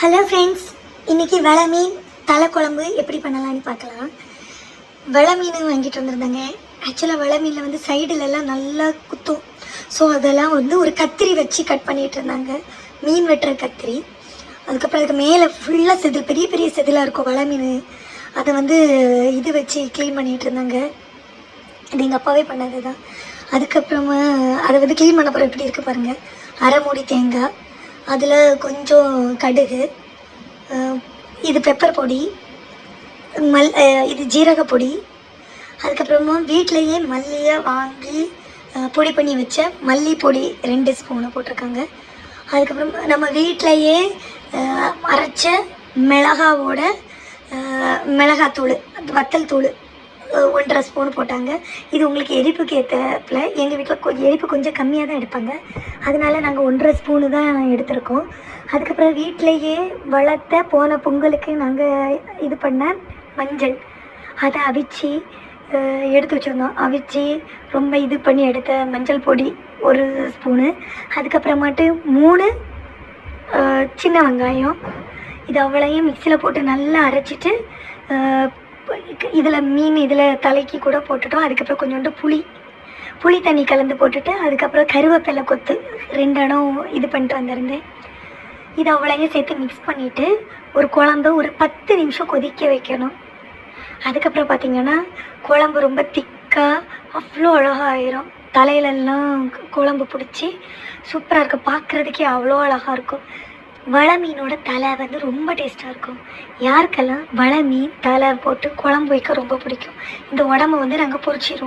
Hello friends இன்றைக்கி வெள மீன் தலை குழம்பு எப்படி பண்ணலாம்னு பார்க்கலாம். வெள மீன் வாங்கிட்டு வந்திருந்தாங்க. ஆக்சுவலாக வெள மீனில் வந்து சைடுலலாம் நல்லா குத்தும். ஸோ அதெல்லாம் வந்து ஒரு கத்திரி வச்சு கட் பண்ணிகிட்டு இருந்தாங்க. மீன் வெட்டுற கத்திரி. அதுக்கப்புறம் அதுக்கு மேலே ஃபுல்லாக செதில் பெரிய பெரிய செதிலாக இருக்கும் வெள மீன். அதை வந்து இது வச்சு க்ளீன் பண்ணிகிட்டு இருந்தாங்க. இது எங்கள் அப்பாவே பண்ணது தான் அதுக்கப்புறமா அதை வந்து க்ளீன் பண்ண போகிற எப்படி இருக்குது பாருங்கள் அரை மூடி தேங்காய். அதில் கொஞ்சம் கடுகு இது பெப்பர் பொடி மல் இது ஜீரக பொடி அதுக்கப்புறமா வீட்லேயே மல்லியை வாங்கி பொடி பண்ணி வச்ச மல்லி பொடி ரெண்டு ஸ்பூனை போட்டிருக்காங்க. அதுக்கப்புறம் நம்ம வீட்டிலையே அரைச்ச மிளகாவோட மிளகாத்தூள் வத்தல் தூள் ஒன்றரை ஸ்பூன் போட்டாங்க. இது உங்களுக்கு எரிப்புக்கு ஏற்றப்பில் எங்கள் வீட்டில் கொஞ்சம் எரிப்பு கொஞ்சம் கம்மியாக தான் எடுப்பாங்க. அதனால நாங்கள் ஒன்றரை ஸ்பூனு தான் எடுத்திருக்கோம். அதுக்கப்புறம் வீட்டிலையே வளர்த்த போன பொங்கலுக்கு நாங்கள் இது பண்ண மஞ்சள். அதை அவிச்சு எடுத்து வச்சுருந்தோம். அவிச்சு ரொம்ப இது பண்ணி எடுத்த மஞ்சள் பொடி ஒரு ஸ்பூனு அதுக்கப்புறமாட்டு மூணு சின்ன வெங்காயம். இது அவ்வளையும் மிக்சியில் போட்டு நல்லா அரைச்சிட்டு இதில் மீன் இதில் தலைக்கு கூட போட்டுட்டோம். அதுக்கப்புறம் கொஞ்சோண்டு புளி. புளி தண்ணி கலந்து போட்டுட்டு அதுக்கப்புறம் கருவேப்பிலை கொத்து ரெண்டு இடம் இது பண்ணிட்டு வந்திருந்தேன். இது அவ்வளையும் சேர்த்து மிக்ஸ் பண்ணிவிட்டு ஒரு குழம்பு ஒரு பத்து நிமிஷம் கொதிக்க வைக்கணும். அதுக்கப்புறம் பார்த்தீங்கன்னா குழம்பு ரொம்ப திக்காக அவ்வளோ அழகாக ஆயிரும் தலையிலெல்லாம் குழம்பு பிடிச்சி சூப்பராக இருக்கும். பார்க்குறதுக்கே அவ்வளோ அழகாக இருக்கும். வள மீனோட தலை வந்து ரொம்ப டேஸ்ட்டாக இருக்கும். யாருக்கெல்லாம் வள மீன் தலை போட்டு குழம்பு வைக்க ரொம்ப பிடிக்கும். இந்த உடம்பு வந்து நாங்கள் பொறிச்சிடுவோம்